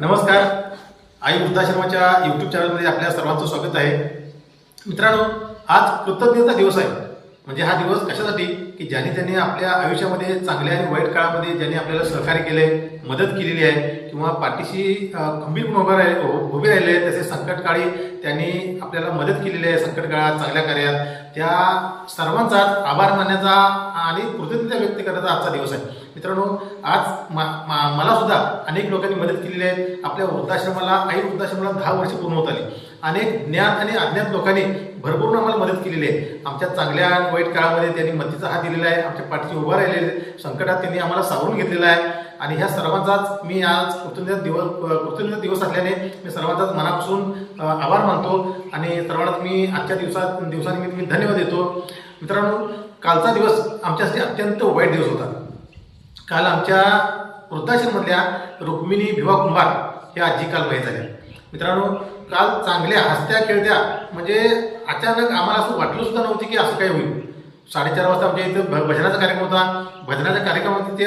नमस्कार. आई वृद्धाश्रमाच्या युट्यूब चॅनलमध्ये आपल्या सर्वांचं स्वागत आहे. मित्रांनो आज कृतज्ञता दिवस आहे. म्हणजे हा दिवस कशासाठी? की ज्यांनी त्यांनी आपल्या आयुष्यामध्ये चांगल्या आणि वाईट काळामध्ये ज्यांनी आपल्याला सहकार्य केले मदत केलेली आहे किंवा पाठीशी अं, खंबीरपणे उभं राहिले उभे राहिले तसे संकटकाळी त्यांनी आपल्याला मदत केलेली आहे संकट काळात चांगल्या कार्यात. त्या सर्वांचा आभार मानण्याचा आणि कृतज्ञता व्यक्त करण्याचा आजचा दिवस आहे. मित्रांनो आज मा- मा- मला सुद्धा अनेक लोकांनी मदत केलेली आहे. आपल्या वृद्धाश्रमाला आई वृद्धाश्रमाला दहा वर्ष पूर्ण होत आली. अनेक ज्ञान आणि अज्ञात लोकांनी भरपूर आम्हाला मदत केलेली आहे. आमच्या चांगल्या आणि वाईट काळामध्ये त्यांनी मदतीचा हात दिलेला आहे. आमच्या पाठीशी उभा राहिलेले संकटात त्यांनी आम्हाला सावरून घेतलेला आहे. आणि ह्या सर्वांचाच मी आज कृतज्ञता दिवस कृतज्ञता दिवस असल्याने मी सर्वांचाच मनापासून आभार मानतो. आणि सर्वांनाच मी आजच्या दिवसात दिवसानिमित्त मी धन्यवाद देतो. मित्रांनो कालचा दिवस आमच्यासाठी अत्यंत वाईट दिवस होता. काल आमच्या वृद्धाश्रममधल्या रुक्मिणी भिवा कुंभार या आजी काल बाई झाल्या. मित्रांनो काल चांगल्या हसत्या खेळत्या म्हणजे अचानक आम्हाला असं वाटलं सुद्धा नव्हतं की असं काय होईल. साडेचार वाजता आमच्या इथं भ- भजनाचा कार्यक्रम होता. भजनाच्या कार्यक्रमामध्ये ते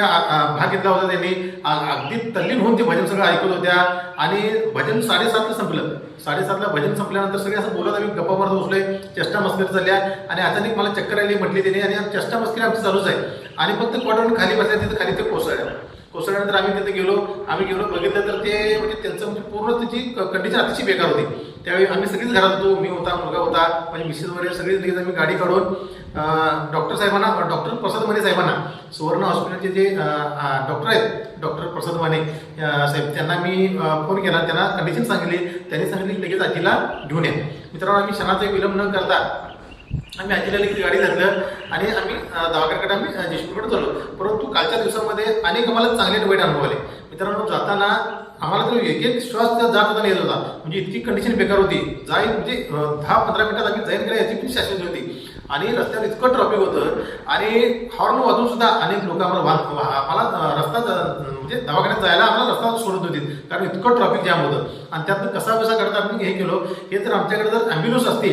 भाग घेतला होता त्यांनी. अगदी तल्लीन होऊन ते भजन सगळं ऐकत होत्या. आणि भजन साडेसातला संपलं. साडेसातला भजन संपल्यानंतर सगळे असं बोलत आम्ही गप्पा मारत बसलोय. चेष्टा मस्करी चालल्या. आणि अचानक मला चक्कर आली म्हटली त्याने आणि चेष्टा मस्करी आमची चालूच आहे. आणि फक्त क्वार्टरवरून खाली बसल्या तिथं खाली ते कोसळल्या कोसळल्यानंतर आम्ही तिथे गेलो. आम्ही गेलो. बघितलं तर ते म्हणजे त्यांचं म्हणजे पूर्ण त्याची कंडिशन अतिशय बेकार होती. त्यावेळी आम्ही सगळीच घरात होतो. मी होता मुलगा होता. माझी मिसेस वगैरे सगळीच लगेच आम्ही गाडी काढून डॉक्टर साहेबांना डॉक्टर प्रसाद माने साहेबांना सुवर्ण हॉस्पिटलचे जे डॉक्टर आहेत डॉक्टर प्रसाद माने साहेब त्यांना मी फोन केला. त्यांना कंडिशन सांगितली. त्यांनी सांगितली की लगेच आजीला घेऊन या. मित्रांनो आम्ही क्षणाचा एक विलंब न करता आम्ही आजीला लगेच गाडी घातलं आणि आम्ही दवाखान्याकडे आम्ही अं, चाललो. परंतु कालच्या दिवसामध्ये अनेक आम्हाला चांगले वाईट अनुभव आले. मित्रांनो जाताना आम्हाला तो एक एक श्वास त्या जात होता येत होता म्हणजे इतकी कंडिशन बेकार होती. जाईल म्हणजे दहा पंधरा मिनिटात आम्ही जाईल गेल्या याची पण शाश्वती होती. आणि रस्त्यावर इतकं ट्रॉफिक होतं आणि हॉर्न वाजून सुद्धा अनेक लोक आम्हाला वाहन आम्हाला रस्ता म्हणजे दवाखान्यात जायला आम्हाला रस्ता सोडत होती. कारण इतकं ट्रॉफिक जाम होतं. आणि त्यातनं कसा कसा करता आपण हे केलो हे तर आमच्याकडे जर ॲम्ब्युलन्स असते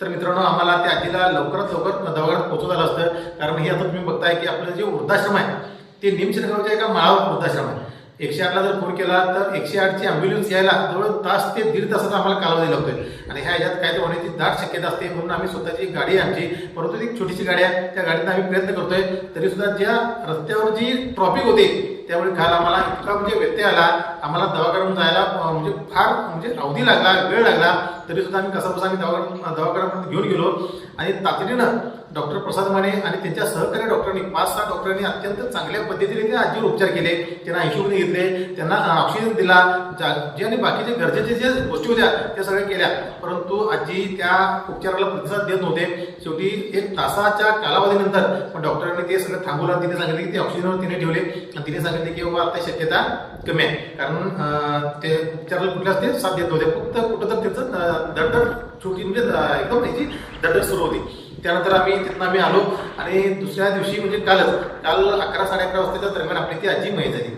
तर मित्रांनो आम्हाला त्या आजीला लवकरात लवकर दवाखान्यात पोहोचवत आलं असतं. कारण हे आता तुम्ही बघताय की आपलं जे वृद्धाश्रम आहे ते निमशेरगावच्या एका माळावर वृद्धाश्रम आहे. एकशे आठला जर फोन केला तर एकशे आठची ॲम्ब्युलन्स यायला जवळ तास ते दीड तासाचा आम्हाला कालावधी लागतोय. आणि ह्या ह्याच्यात काय होण्याची दाट शक्यता असते म्हणून आम्ही स्वतःची गाडी आहे आमची परंतु ती एक छोटीशी गाडी आहे त्या गाडीत आम्ही प्रयत्न करतोय. तरीसुद्धा ज्या रस्त्यावर जी ट्रॉफिक होते त्यावेळी काल आम्हाला इतका म्हणजे व्यत्यय आला आम्हाला दवाखान्यात जायला म्हणजे फार म्हणजे अवधी लागला वेळ लागला. तरी सुद्धा आम्ही कसा बसा आम्ही दवाखान्यात दवाखान्यापर्यंत घेऊन गेलो. आणि तातडीनं डॉक्टर प्रसाद माने आणि त्यांच्या सहकारी डॉक्टरांनी पाच सहा डॉक्टरांनी अत्यंत चांगल्या पद्धतीने त्या आजीवर उपचार केले. त्यांना आयसीयूमध्ये घेतले त्यांना ऑक्सिजन दिला. जा- जे आणि बाकीचे गरजेचे जे गोष्टी होत्या त्या सगळ्या केल्या. परंतु आजी त्या उपचाराला प्रतिसाद देत नव्हते. शेवटी एक तासाच्या कालावधीनंतर डॉक्टरांनी ते सगळं थांबवलं. तिने सांगितले की ते ऑक्सिजनवर तिने ठेवले. आणि तिने सांगितले की बाबा आता शक्यता कमी आहे. कारण कारण ते त्याला कुठल्याच ते साथ देत नव्हते. फक्त कुठं तर त्याचं दडदड छोटी म्हणजे एकदम त्याची दडदड सुरू होती. त्यानंतर आम्ही तिथनं आम्ही आलो. आणि दुसऱ्या दिवशी म्हणजे कालच काल अकरा साडे अकरा वाजताच्या दरम्यान आपली ती आजी मयत झाली.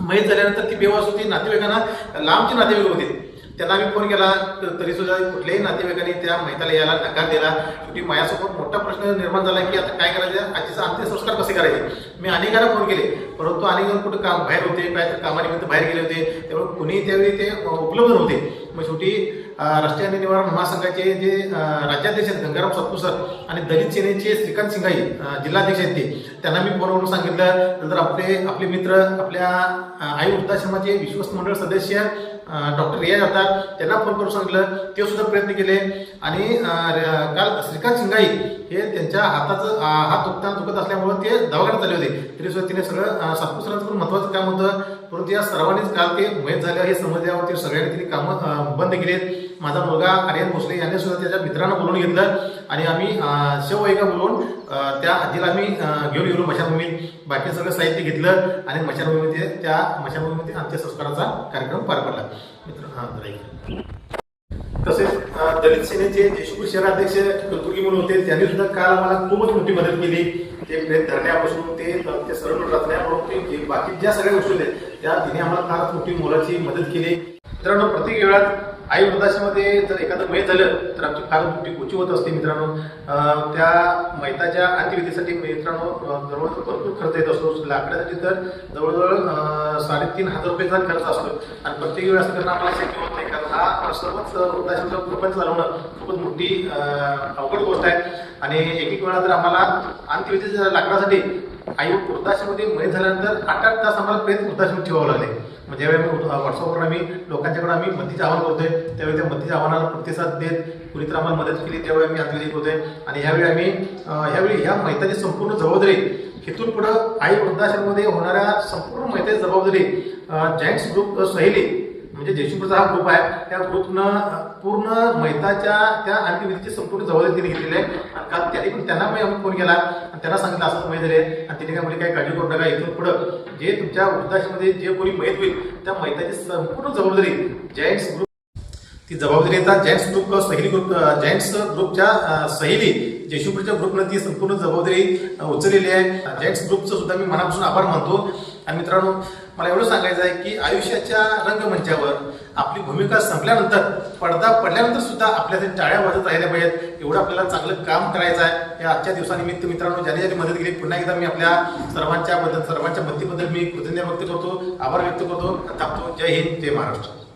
मयत झाल्यानंतर ती बेवास होती. नातेवाईकांना लांबचे नातेवाईक होती. त्यांना आम्ही फोन केला तरी सुद्धा कुठल्याही नातेवाईकांनी त्या मैताला यायला नकार दिला. शेवटी माझ्यासोबत मोठा प्रश्न निर्माण झाला की आता काय करायचं? आजीचा अंत्यसंस्कार कसे करायचे? मी अनेकांना फोन केले परंतु अनेक जण कुठं काम बाहेर होते काय कामानिमित्त बाहेर गेले होते त्यामुळे कुणी त्यावेळी ते उपलब्ध नव्हते. मग शेवटी राष्ट्रीय अन्य निवारण महासंघाचे जे राज्याध्यक्ष आहेत गंगाराम सत्पुसर आणि दलित सेनेचे श्रीकांत सिंघाई जिल्हाध्यक्ष आहेत ते. त्यांना मी फोनवरून सांगितलं नंतर आपले आपले मित्र आपल्या आई वृद्धाश्रमाचे विश्वस्त मंडळ सदस्य डॉक्टर रिया जातात. त्यांना फोन करून सांगितलं. ते सुद्धा प्रयत्न केले. आणि काल श्रीकांत शिंगाई हे त्यांच्या हाताचं हात दुखताना दुखत असल्यामुळे ते दवाखान्यात आले होते. तरी सुद्धा तिने सगळं सातपुसरांचं पण महत्वाचं काम होतं. परंतु या सर्वांनीच काल ते मयत झालं. हे समजल्यावर ते सगळ्यांनी तिने कामं बंद केलेत. माझा मुलगा आर्यन भोसले यांनी सुद्धा त्याच्या मित्रांना बोलवून घेतलं. आणि आम्ही अं, शेववाहिका त्या आजीला आम्ही घेऊन गेलो मशानभूमीत. बाकी सगळं साहित्य घेतलं आणि मशानभूमीमध्ये त्या मशाभूमीमध्ये अंत्यसंस्काराचा कार्यक्रम पार पडला. मित्र हां तसेच दलित सेनेचे जयशपूर शहराध्यक्ष कलबुर्गी म्हणून होते. त्यांनी सुद्धा काल आम्हाला खूपच मोठी मदत केली. ते प्रेत धरण्यापासून ते ते सरळ रचण्यापासून ते बाकी ज्या सगळ्या गोष्टी होत्या त्या तिने आम्हाला फार मोठी मोलाची मदत केली. मित्रांनो प्रत्येक वेळात आई वृद्धाश्रमामध्ये जर एखादं मय झालं तर आमची फार मोठी कोची होत असते मित्रांनो. त्या मैताच्या अंत्यविधीसाठी मित्रांनो अं, जवळजवळ भरपूर खर्च येत असतो. लाकडासाठी तर जवळजवळ साडेतीन हजार रुपयेचा खर्च असतो आणि प्रत्येक वेळेस असं करणं आम्हाला शक्य होत नाही. कारण हा सर्वच वृद्धाश्रमाचा ग्रुपच चालवणं खूपच मोठी अवघड गोष्ट आहे. आणि एक एक वेळा जर आम्हाला अंत्यविधीच्या लाकडासाठी आई वृद्धाश्रममध्ये मयत झाल्यानंतर आठ आठ तास आम्हाला प्रेत वृद्धाश्रम ठेवावं लागले. मग ज्यावेळी आम्ही व्हॉट्सअपवर आम्ही लोकांच्याकडे आम्ही मदतीचं आवाहन करतोय त्यावेळी त्या मदतीच्या आव्हानाला प्रतिसाद देत कुणीतर आम्हाला मदत केली त्यावेळी आम्ही अंत्यविधी होतोय आणि ह्यावेळी आम्ही ह्यावेळी ह्या मैताची संपूर्ण जबाबदारी इथून पुढं आई वृद्धाश्रममध्ये होणाऱ्या संपूर्ण मैताची जबाबदारी जॉईंट्स ग्रुप सहेली म्हणजे जयशंकरचा हा ग्रुप आहे. त्या ग्रुपनं पूर्ण मैताच्या त्या अंत्यविधीची संपूर्ण जबाबदारी तिने घेतलेली आहे. का त्याने पण त्यांना आम्ही फोन केला आणि त्यांना सांगितलं असं मयत झाले आणि तिने काय म्हणजे काय काळजी करू नका इथून पुढं जे तुमच्या वृद्धाश्रममध्ये जे कोणी मैत होईल त्या मैताची संपूर्ण जबाबदारी जयंट्स ग्रुप ती जबाबदारी येतात जॅन्ट्स ग्रुप सहेली ग्रुप जॅन्ट्स ग्रुपच्या सहेली जयशंकरच्या ग्रुपनं ती संपूर्ण जबाबदारी उचललेली आहे. जॅन्ट्स ग्रुपचं सुद्धा मी मनापासून आभार मानतो. आणि मित्रांनो मला एवढं सांगायचं आहे की आयुष्याच्या रंगमंचावर आपली भूमिका संपल्यानंतर पडदा पडल्यानंतर सुद्धा आपल्यासाठी टाळ्या वाजत राहिल्या पाहिजेत. एवढं आपल्याला चांगलं काम करायचं आहे. या आजच्या दिवसानिमित्त मित्रांनो ज्याने ज्याने मदत केली पुन्हा एकदा मी आपल्या सर्वांच्या बद्दल सर्वांच्या मदतीबद्दल मी कृतज्ञ व्यक्त करतो. आभार व्यक्त करतो. थांबतो. जय हिंद जय महाराष्ट्र.